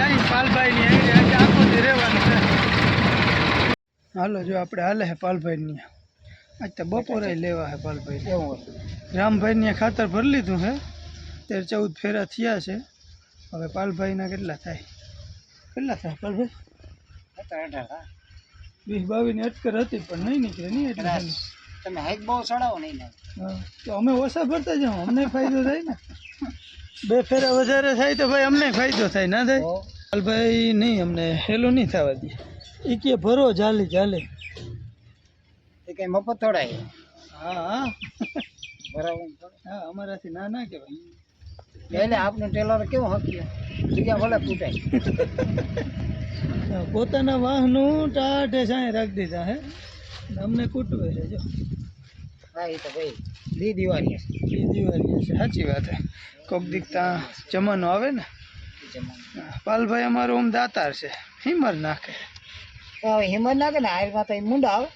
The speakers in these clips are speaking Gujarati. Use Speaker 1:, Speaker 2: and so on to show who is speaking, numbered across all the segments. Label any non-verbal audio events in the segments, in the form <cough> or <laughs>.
Speaker 1: જાય પાલભાઈની આવી આજે આખો દી રહેવાનું છે. હાલો જો આપણે હાલે હે પાલભાઈની. આજ તો બપોરે લેવા હે પાલભાઈ. રામભાઈને ખાતર ભરી લીધું હે. તેર ચૌદ ફેરા થયા છે. હવે પાલભાઈના કેટલા થાય? કેટલા થાય પાલભાઈ? વીસ બાવીસની અટકર હતી પણ નહીં નીકળે નહીં એટલે
Speaker 2: તમે હાઈક બહુ ચડાવો નહીં
Speaker 1: તો અમે ઓછા ભરતા જાઓ અમને ફાયદો થાય ને. બે ફેરા વધારે થાય તો ભાઈ અમને ફાયદો થાય ના થાય?
Speaker 2: હાલ
Speaker 1: ભાઈ નહીં અમને હેલું નહીં થવા દે. એ કે ભરો ચાલે ચાલે.
Speaker 2: એ કઈ મફત થોડાય?
Speaker 1: હા હા.
Speaker 2: બરાબર
Speaker 1: હા અમારાથી ના ના કહેવાય.
Speaker 2: એટલે આપનું ટેલર કેવું હક્યું જગ્યા ભલે કૂટાય
Speaker 1: પોતાના વાહનું ટાઢે સાંઈ રાખી દીધા હે? અમને કૂટવે છે જો.
Speaker 2: હા તો ભાઈ. દી દિવાળી હશે.
Speaker 1: એ દિવાળી છે સાચી વાત છે કોક દીકતા જમાનો આવે ને. પાલભાઈ અમારો આમ દાતાર છે. હિમર નાખે.
Speaker 2: હવે હિંમત નાખે ને આયરમાં તો મુંડા આવે.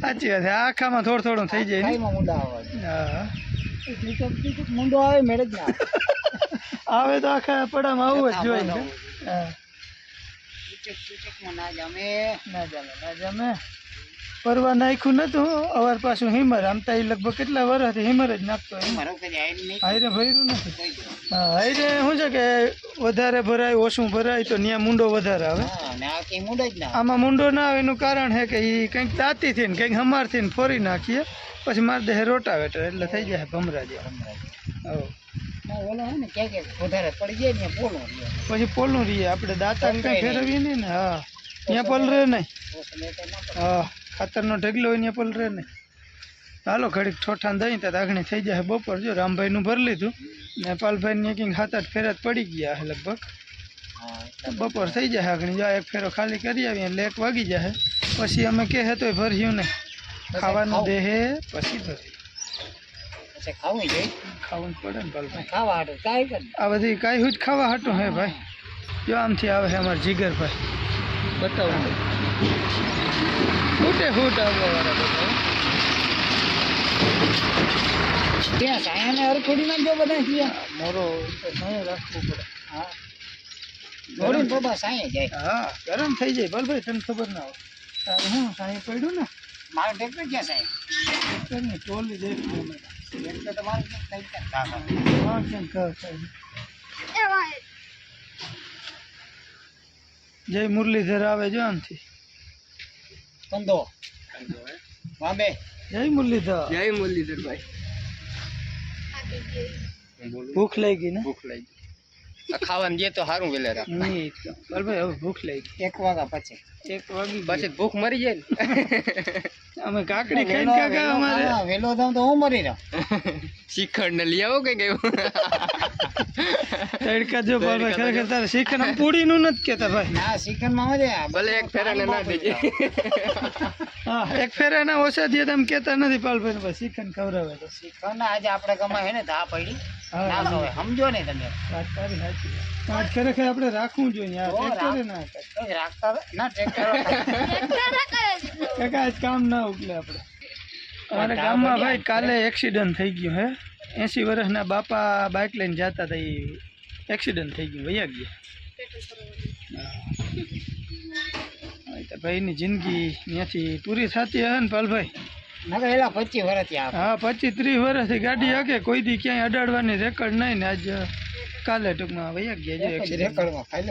Speaker 1: સાચી વાત આખામાં થોડું થોડું થઈ જાય ને.
Speaker 2: મુંડા આવે.
Speaker 1: હા.
Speaker 2: મુંડો આવે મેળ જ ના આવે.
Speaker 1: તો આખા પડામાં આવવું જ જોઈએ
Speaker 2: જમે.
Speaker 1: ના જામે ના જામે. પરવા નાખ્યું નતું. અવાર પાછું હિમર. આમ તો લગભગ કેટલા વર્ષથી હિમર જ નાખતો હાઈરે ભર્યું નથી. હા હાઈરે શું છે કે વધારે ભરાય ઓછું ભરાય તો ત્યાં મુંડો વધારે આવે.
Speaker 2: જ
Speaker 1: આમાં મુંડો ના આવે એનું કારણ છે કે એ કંઈક તાતીથી ને કંઈક હમારથી ને ફોરી નાખીએ પછી મારા દેહ રોટા રોટાવેટર. એટલે થઈ જાય ભમરા
Speaker 2: રહ્યો.
Speaker 1: પછી પોલું રહીએ. આપણે દાંતા કંઈ ફેરવીએ નહીં ને હા. ત્યાં પલ રહે નહીં. હા. ખાતરનો ઢગલો હોય ને પલ રહે નહીં હાલો ઘડીક ઠોઠાન દઈ તો આગળ થઈ જાય બપોર. જો રામભાઈનું ભરી લીધું. ને પાલભાઈને કંઈક સાત આઠ ફેરા પડી ગયા છે લગભગ. બપોર થઈ જાય આગળ જો એક ફેરો ખાલી કરી આવીએ એટલે એક વાગી જાય પછી અમે કહે તોય ભર્યું ને ખાવાનું દે હે પછી
Speaker 2: પછી ખાવું જોઈએ?
Speaker 1: ખાવાનું પડે ને પાલભાઈ.
Speaker 2: ખાવા હાટું કાંઈ
Speaker 1: આ બધી કાંઈ હું જ ખાવા હાટું હે ભાઈ. જો આમથી આવે છે અમારા જીગરભાઈ. બતાવો. ફૂટે ફૂટ આવવા વાળા બતાવો
Speaker 2: ત્યાં નાખજો બધા ત્યાં
Speaker 1: મોરો તો સાંયે રાખવું પડે.
Speaker 2: હા. દોડીને બાબા સાંય જાય.
Speaker 1: હા ગરમ થઈ જાય. બલભાઈ તને ખબર ના હોય. તારે હું સાંય પડ્યું ને?
Speaker 2: મારો ટ્રેક્ટર ક્યાં સાંય
Speaker 1: ટ્રેક્ટરની ટોલી દેખવું
Speaker 2: ટ્રેક્ટર તો મારું થઈ ક્યાં?
Speaker 1: જય મુરલીધર આવે જો આમથી.
Speaker 2: કંદો મામે
Speaker 1: જય મુરલીધર
Speaker 3: જય મુરલીધરભાઈ
Speaker 1: ભૂખ ગઈ ને?
Speaker 3: ભૂખ લઈ ગઈ ખાવાનું જે તો સારું વેલે રાખ.
Speaker 1: નહીં હવે ભૂખ લઈ
Speaker 2: એક વાગ્યા પછી.
Speaker 1: એક વાગી
Speaker 3: પછી ભૂખ મરી જાય
Speaker 1: અમે કાકડી ખાઈને કાકા અમારે.
Speaker 2: વેલો થાવ તો હું મરી રહ્યો
Speaker 3: ને શિખંડ ને લઈ આવો કઈ ગયું
Speaker 1: તડકા જો બલભાઈ ખરેખર તારે શિખર પૂડી નું નથી કેતા ભાઈ.
Speaker 2: ના ચિકનમાં મજા
Speaker 3: ભલે એક ફેરાને ના દેજે.
Speaker 1: હા એક ફેરા ના ઓછા દે તમે કહેતા નથી પાલભાઈ ને શીખન ખવડાવે તો.
Speaker 2: ના આજે આપણે ગમાય હે ને ધા પડી. ના ખવાય સમજો ને તમે.
Speaker 1: વાત કરી સાચી આજ ખરેખર આપણે રાખવું જોઈએ આ ટ્રેક્ટર ના
Speaker 2: રાખતા ના ટ્રેક્ટર
Speaker 1: કાકા આજ કામ ના ઉકલે આપણે. અમારા ગામમાં ભાઈ કાલે એક્સિડન્ટ થઈ ગયું હે. એંસી વર્ષના બાપા બાઇક લઈને જતા હતા એ એક્સિડન્ટ થઈ ગયું વૈયા ગયા. ભાઈની જિંદગી ત્યાંથી પૂરી થતી હે ને પાલભાઈ? હા પચીસ ત્રીસ વર્ષથી ગાડી હકે કોઈ દી ક્યાંય અડાડવાની રેકર્ડ નહીં ને આજ કાલે ટૂંકમાં વૈયા ગયા
Speaker 2: રેકર્ડમાં ખાઈ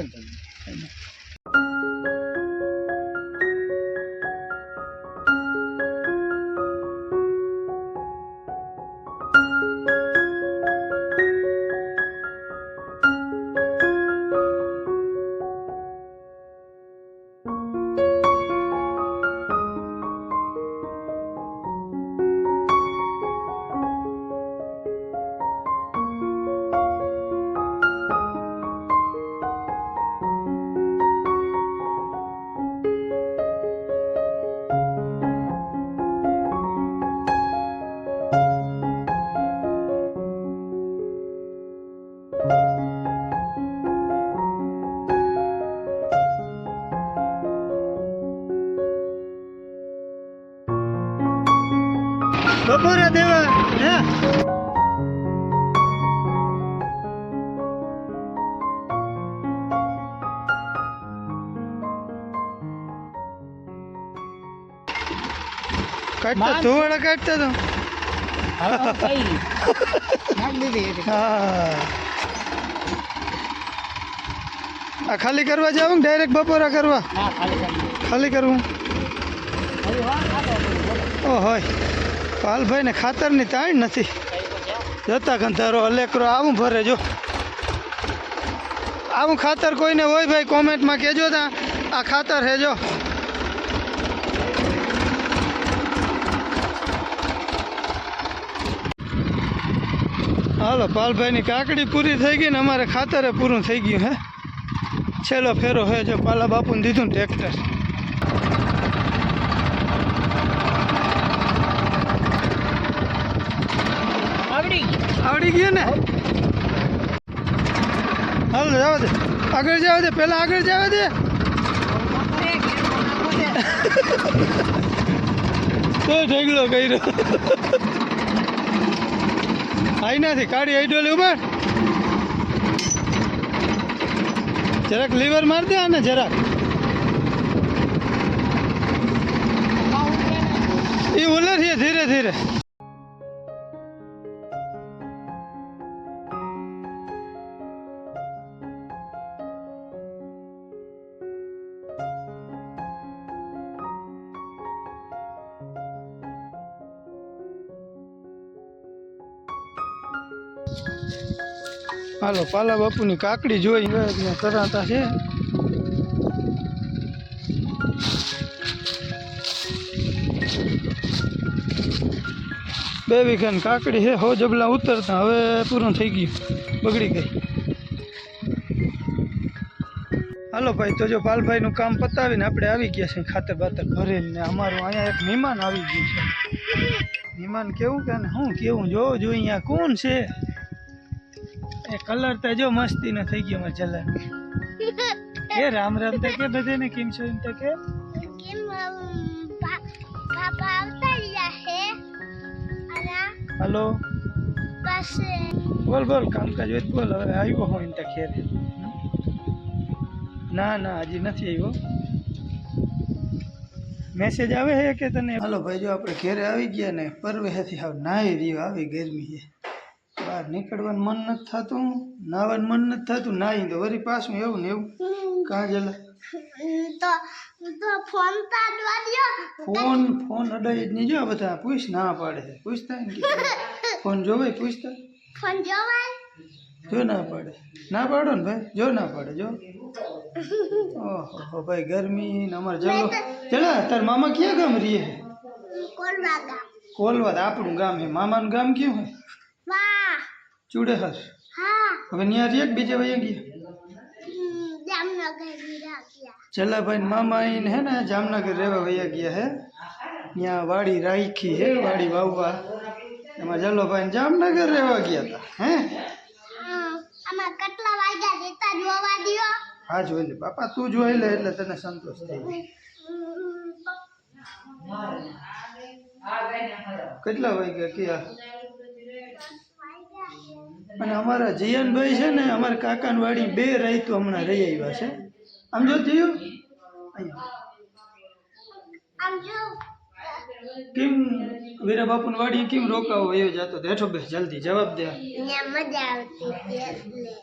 Speaker 2: બપોરે દેવા
Speaker 1: હે? કાઢતો તું
Speaker 2: વડે કાઢતો તો.
Speaker 1: હા ખાલી કરવા જાવ ને ડાયરેક્ટ બપોરા કરવા?
Speaker 2: ખાલી
Speaker 1: કરવું ઓહો પાલભાઈને ખાતરની તાણ નથી. જતા ગંધારો અલેકરો, આવું ભરે જો. આવું ખાતર કોઈને હોય ભાઈ, કોમેન્ટમાં કહેજો તા. આ ખાતર હે જો. હાલો, પાલભાઈની કાકડી પૂરી થઈ ગઈ ને અમારે ખાતરે પૂરું થઈ ગયું હે. છેલ્લો ફેરો હે જો, પાલા બાપુને દીધું ને ટ્રેક્ટર.
Speaker 2: આવડી ગયું
Speaker 1: ને? હાલ, જવા દે. આગળ જવા દે, પહેલા આગળ જવા દે. તો ઢગલો કર્યો. આઈ નથી કાઢી આઈ ડોલી ઊભા જરાક લીવર માર દે આને જરાક. એ ઉલર છે ધીરે ધીરે. હાલો, પાલા બાપુની કાકડી જોઈ કરાતા છે. બે વીઘાની કાકડી છે, હો જબલા ઉતરતા, હવે પૂરું થઈ ગયું, બગડી ગઈ. હાલો ભાઈ, તો જો પાલભાઈનું કામ પતાવીને આપણે આવી ગયા છીએ ખાતર બાતર ભરીને અમારું અહીંયા એક મહેમાન આવી ગયું છે. મહેમાન કેવું કે ને શું કેવું? જો જો અહીંયા કોણ છે? એ કલર તો જો મસ્તીનો થઈ ગયો મારે ચલર એ રામ રામ તો કે બધાને કેમ છો એમ તો કે?
Speaker 4: કેમ પા- પાપા આવતા રહ્યા છે. અને
Speaker 1: હલો?
Speaker 4: પાસે
Speaker 1: બોલ બોલ કામકાજ હોય તો બોલ. હવે આવ્યો હોય ને તો ખેર ના ના હજી નથી આવ્યો. મેસેજ આવે છે કે તને? હાલો ભાઈ જો આપણે ઘેરે આવી ગયા ને પરવેથી હાવ નાહી રહ્યો આવી ગરમી છે. બહાર નીકળવાનું મન નથી થતું નાવાનું મન નથી થતું નાહી તો વળી પાછું એવું ને એવું. કાં જલા
Speaker 4: તો તો ફોન તાડવા દ્યો.
Speaker 1: ફોન ફોન અડાઈ જ નહીં જો આ બધા. પૂછ ના પાડે છે. પૂછતા ને કે ફોન જોવે પૂછતા
Speaker 4: ફોન જોવાય?
Speaker 1: જો ના પાડે. ના પાડો ને ભાઈ? જો ના પાડે જો. ઓહો ભાઈ ગરમી ને અમારે જલો ચલા તાર મામા ક્યાં ગામ રહીએ છે?
Speaker 4: કોલવા ગામ.
Speaker 1: કોલવાદ આપણું ગામ છે. મામાનું ગામ કયું હોય?
Speaker 4: વાહ
Speaker 1: હસ
Speaker 4: હા.
Speaker 1: હવે ન્યા કે બીજે વયા ગયા? ચલા ને મામા આઈને હે ને જામનગર રહેવા વયા ગયા હે. ત્યાં વાડી રાખી હે વાડી વાવવા. એમાં જલોભાઈ ભાઈ જામનગર રહેવા ગયા હતા હે?
Speaker 4: આમાં કેટલા વાગ્યા દેતા જોવા દ્યો.
Speaker 1: હા જોઈ લે. બાપા તું જોઈ લે એટલે તને સંતોષ થઈ કેટલા વાગ્યા કયા અને અમારા જીયનભાઈ છે ને અમારા કાકાની વાડી બે રાઈતો હમણાં રહી આવ્યા છે. આમ જો અહીંયા. કેમ વીરા બાપુની વાડી કેમ રોકાવો એવો જતો હેઠો બે જલ્દી જવાબ દે.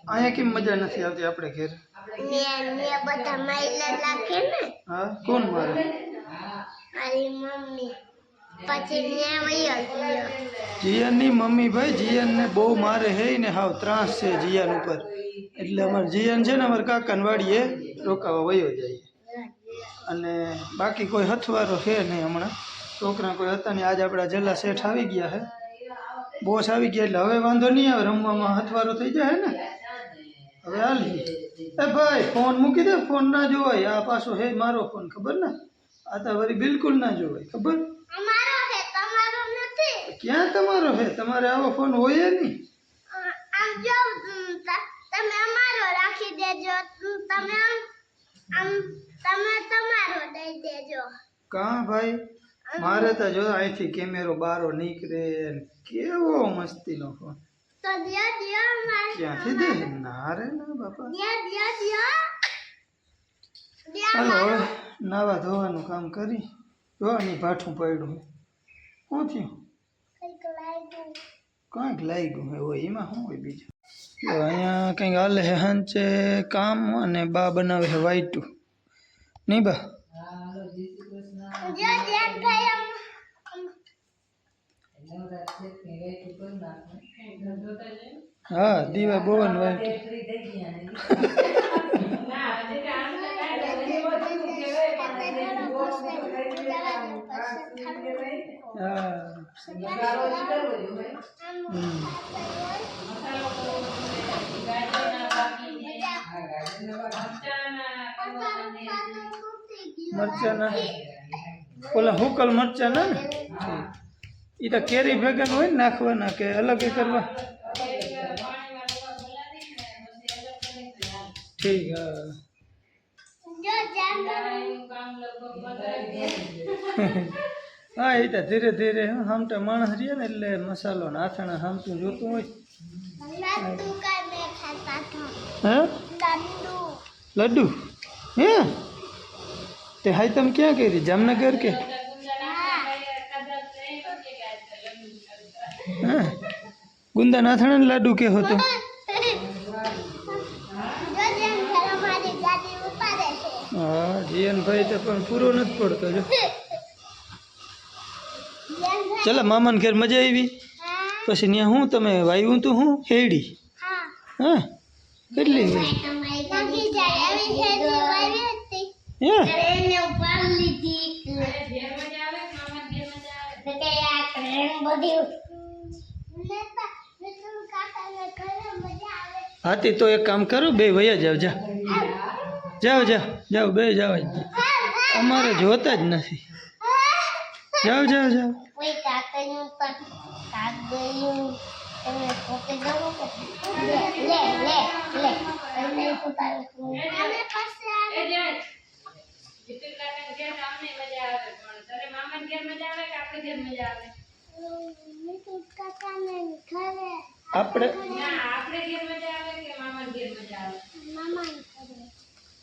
Speaker 1: અહીંયા કેમ મજા નથી આવતી આપણે ઘેર?
Speaker 4: બધા માઇલા લાગે ને.
Speaker 1: હા કોણ મારે?
Speaker 4: મારી મમ્મી.
Speaker 1: જીયનની મમ્મી ભાઈ જીયનને બહુ મારે હે ને હાવ ત્રાસ છે જીયન ઉપર. એટલે અમારે જીયન છે ને અમારે કાકાનવાડીએ રોકાવા વયો જાય. અને બાકી કોઈ હથવારો છે નહીં હમણાં. છોકરા કોઈ હતા નહીં આજે આપણા જલ્લા શેઠ આવી ગયા છે. બોસ આવી ગયા એટલે હવે વાંધો નહીં આવે રમવામાં હથવારો થઈ જાય ને. હવે હાલી. એ ભાઈ ફોન મૂકી દે ફોન ના જોવાય. આ પાછો હે મારો ફોન ખબર ને? આ તો વળી બિલકુલ ના જોવાય ખબર
Speaker 4: અમારો છે તમારો નથી
Speaker 1: ક્યાં તમારો છે? તમારે આવો ફોન હોય નહીં.
Speaker 4: આ જો તમે અમારો રાખી દેજો. તમે આમ તમે તમારો દઈ દેજો.
Speaker 1: કા ભાઈ? મારે તો જો અહીંથી કેમેરો બારો નીકળે ને કેવો મસ્તીનો ફોન
Speaker 4: તો દ્યો દ્યો મારે
Speaker 1: ક્યાંથી દે? ના રે ના બાપા.
Speaker 4: દ્યો દ્યો દ્યો.
Speaker 1: હવે નાવા ધોવાનું કામ કરી. જો આની ભાઠું પડ્યું. શું થયું?
Speaker 4: કંઈક લાગ્યું
Speaker 1: કંઈક લાગ્યું હે હોય એમાં શું હોય બીજું જો અહીંયા કંઈક હાલે હે હંચે કામ અને બા બનાવે છે વાઈટું નહીં બા
Speaker 4: જો જેમ થાય એમ
Speaker 1: હા દીવા બોવન વાઈટ હા હમ. મરચાના. ઓલા હુકલ મરચાના ને? એ તો કેરી ભેગા હોય ને નાખવાના કે અલગ એ કરવા? ઠીક હા.
Speaker 4: જો જેમ <laughs> <laughs>
Speaker 1: હા એ તો ધીરે ધીરે હામટા માણસ રહીએ ને એટલે મસાલો ને આથણા હામતું જોતું હોય. હે? લડ્ડુ. હે? તે હાઈ તમે ક્યાં કરી? જામનગર કે? ગુંદા નાથણા ને લાડુ કે હતો? હા જીયનભાઈ તો પણ પૂરો નથી પડતો જો. <laughs> ચાલો મામાને ઘેર મજા આવી? પછી ત્યાં હું તમે વાયું તું હું હેડી
Speaker 4: હા.
Speaker 1: હા. કેટલી હાથી તો એક કામ કરો બે વયા જાવ જા. જાઓ જાઓ જાઓ બે જાવ જ. અમારે જોતા જ નથી. જાઓ જાઓ જાઓ. આપણે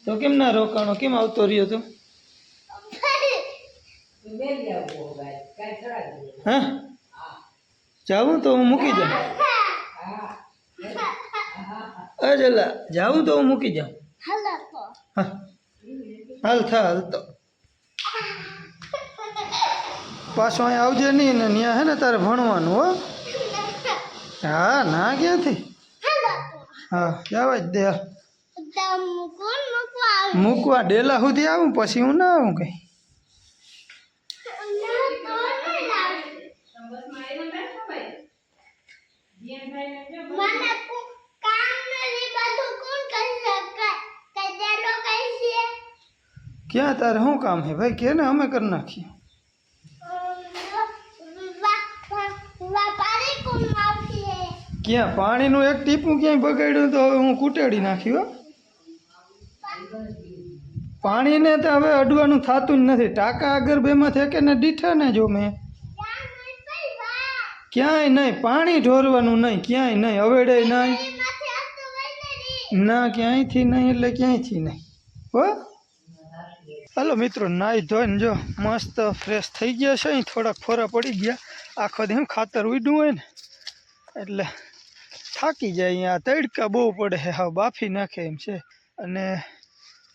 Speaker 1: તો કેમ ના રોકાણો? કેમ આવતો રહ્યો તું? હા જાવું તો હું મૂકી જાઉં અજલા જાવું તો હું મૂકી જાઉં
Speaker 4: હલો તો
Speaker 1: હા હાલ થા હાલ તો પાછો અહીંયા આવજે નહીં ને ત્યાં હે ને તારે ભણવાનું હો? હા ના ક્યાંથી
Speaker 4: હલો
Speaker 1: હા જવા જ દે હાલ.
Speaker 4: તો કોણ મૂકવા આવે.
Speaker 1: મૂકવા ડેલા સુધી આવું પછી હું ના આવું કઈ
Speaker 4: ના તો નહીં આવે મને કામ નથી બધું કોણ કરી શકે? કઈ કઈ છે?
Speaker 1: ક્યાં તારે શું કામ છે ભાઈ? કે ને અમે કરી નાખીએ? ક્યાં? પાણીનું એક ટીપું ક્યાંય બગાડ્યું તો હવે હું કૂટાડી નાખ્યું હો. પાણીને તો હવે અડવાનું થતું જ નથી. ટાંકા આગળ બેમાં થેકે ને દીઠા ને જો મેં. ક્યાંય નહીં પાણી ઢોરવાનું નહીં ક્યાંય નહીં અવેડે નહીં.
Speaker 4: ને.
Speaker 1: ક્યાંયથી નહીં એટલે ક્યાંયથી નહીં. હો? હાલો મિત્રો નાહી ધોઈને જો મસ્ત ફ્રેશ થઈ ગયા છે. અહીં થોડાક ફોરા પડી ગયા. આખો દી ખાતર ઉડ્યું હોય ને એટલે થાકી જાય અહીંયા. તડકા બહુ પડે છે. હા બાફી નાખે એમ છે. અને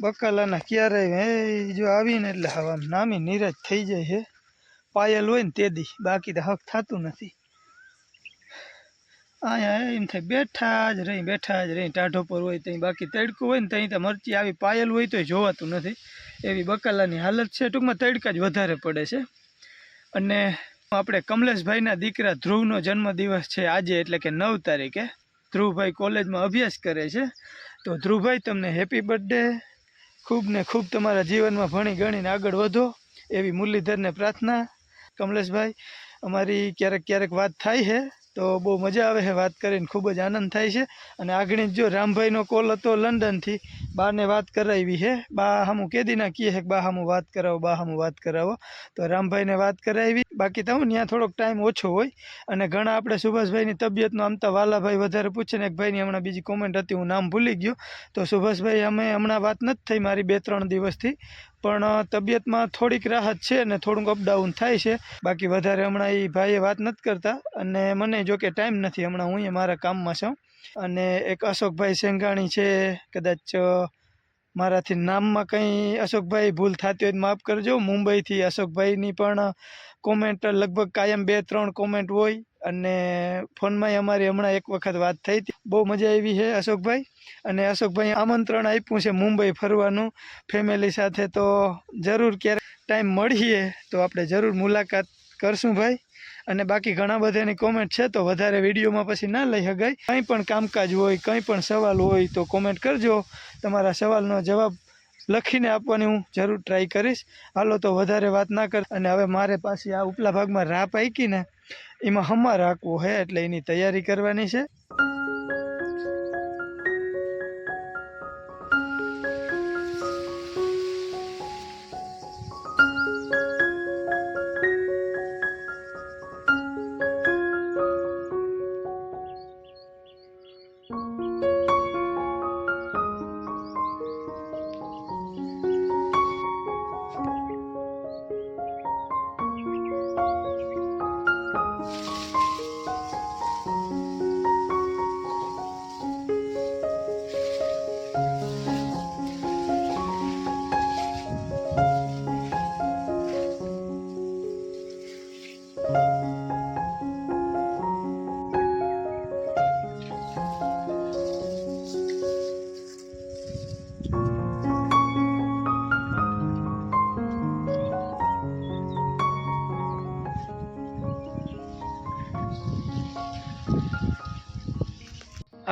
Speaker 1: બકાલાના ક્યારેય એ જો આવીને એટલે હવે આમ નામી નિરાજ થઈ જાય છે. પાયલ હોય ને તે દી. બાકી તો હક થતું નથી. અહીંયા એમ થાય, બેઠા જ રહી બેઠા જ રહી ટાઢો પર હોય ત્યાં બાકી તડકો હોય ને ત્યાં તો મરચી આવી પાયલ હોય તો જોવાતું નથી. એવી બકાલાની હાલત છે, ટૂંકમાં તડકા જ વધારે પડે છે. અને આપણે કમલેશભાઈના દીકરા ધ્રુવનો જન્મદિવસ છે આજે, એટલે કે નવ તારીખે. ધ્રુવભાઈ કોલેજમાં અભ્યાસ કરે છે. તો ધ્રુવભાઈ, તમને હેપી બર્થડે. ખૂબ ને ખૂબ તમારા જીવનમાં ભણી ગણીને આગળ વધો, એવી મુરલીધરને પ્રાર્થના. કમલેશભાઈ, અમારી ક્યારેક ક્યારેક વાત થાય છે. તો બહુ મજા આવે છે વાત કરીને, ખૂબ જ આનંદ થાય છે. અને આગળ જો રામભાઈનો કોલ હતો લંડનથી, બાને વાત કરાવી છે. બા હામું કેદીના કીએ છે કે બા હામું વાત કરાવો, બા હામું વાત કરાવો. તો રામભાઈને વાત કરાવી. બાકી તો હું ત્યાં થોડોક ટાઈમ ઓછો હોય. અને ઘણા આપણે સુભાષભાઈની તબિયતનો આમ તો વાલાભાઈ વધારે પૂછે ને એક ભાઈની હમણાં બીજી કોમેન્ટ હતી, હું નામ ભૂલી ગયો. તો સુભાષભાઈ, અમે હમણાં વાત નથી થઈ મારી બે ત્રણ દિવસથી. પણ તબિયતમાં થોડીક રાહત છે અને થોડુંક અપડાઉન થાય છે. બાકી વધારે હમણાં એ ભાઈએ વાત નથી કરતા અને મને જો કે ટાઈમ નથી હમણાં હું મારા કામમાં છું. અને એક અશોકભાઈ સેંઘાણી છે, કદાચ મારાથી નામમાં કંઈ અશોકભાઈ ભૂલ થતી હોય માફ કરજો. મુંબઈથી અશોકભાઈની પણ કોમેન્ટ લગભગ કાયમ બે ત્રણ કોમેન્ટ હોય. અને ફોનમાંય અમારી હમણાં એક વખત વાત થઈ હતી. બહુ મજા આવી છે અશોકભાઈ. અને અશોકભાઈ આમંત્રણ આપ્યું છે મુંબઈ ફરવાનું. ફેમિલી સાથે તો જરૂર ક્યારેક ટાઈમ મળીએ તો આપણે જરૂર મુલાકાત કરશું ભાઈ. અને બાકી ઘણા બધાની કોમેન્ટ છે તો વધારે વિડીયોમાં પછી ના લઈ શકાય કંઈ પણ કામકાજ હોય, કંઈ પણ સવાલ હોય તો કોમેન્ટ કરજો. તમારા સવાલનો જવાબ લખીને આપવાની હું જરૂર ટ્રાય કરીશ. હાલો તો વધારે વાત ના કર અને હવે મારે પાછી આ ઉપલા ભાગમાં પાકી ને એમાં હમા રાખવું છે એટલે એની તૈયારી કરવાની છે.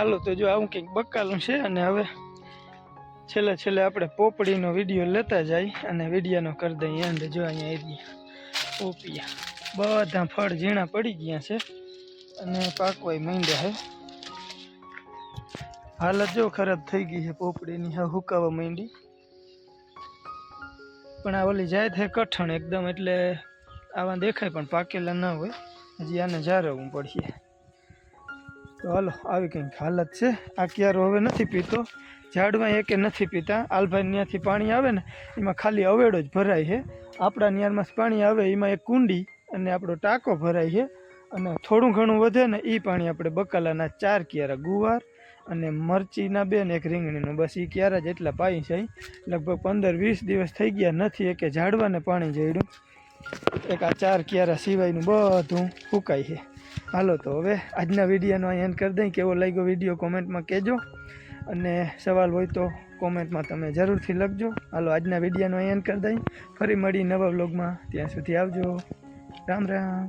Speaker 1: હાલો તો જો આવું કંઈક બકાલું છે અને હવે છેલ્લે છેલ્લે આપણે પોપડીનો વીડિયો લેતા જાય અને વિડીયાનો કરી દઈએ એન્ડ જો અહીંયા એરિયા પોપિયા. બધા ફળ ઝીણા પડી ગયા છે અને પાકવાય માંડ્યા છે હાલત જો ખરાબ થઈ ગઈ છે પોપડીની, હા, હુકાવા માંડી. પણ આ ઓલી જાય છે કઠણ એકદમ, એટલે આવા દેખાય પણ પાકેલા ના હોય. હજી આને જારવવું પડશે. તો હાલો, આવી કંઈક હાલત છે. આ ક્યારો હવે નથી પીતો. ઝાડમાં એકે નથી પીતા. આલભાઈ ત્યાંથી પાણી આવે ને, એમાં ખાલી અવેડો જ ભરાય છે. આપણા ન્યારમાં પાણી આવે, એમાં એક કુંડી અને આપણો ટાંકો ભરાય છે. અને થોડું ઘણું વધે ને એ પાણી આપણે બકાલાના ચાર ક્યારા ગુવાર અને મરચીના બે ને એક રીંગણીનું. બસ એ ક્યારા એટલા પાઈ છે. લગભગ પંદર વીસ દિવસ થઈ ગયા નથી એકે ઝાડવાને પાણી જડ્યું એક આ ચાર ક્યારા સિવાયનું બધું ફૂંકાય છે. હાલો, તો હવે આજના વિડીયોનો અહીં એન્ડ કરી દઈ. કેવો લાગ્યો વીડિયો, કોમેન્ટમાં કહેજો. અને સવાલ હોય તો કોમેન્ટમાં તમે જરૂરથી લખજો. હાલો, આજના વિડીયોનો અહીં એન્ડ કરી દઈ. ફરી મળી નવા બ્લોગમાં ત્યાં સુધી આવજો. રામ રામ.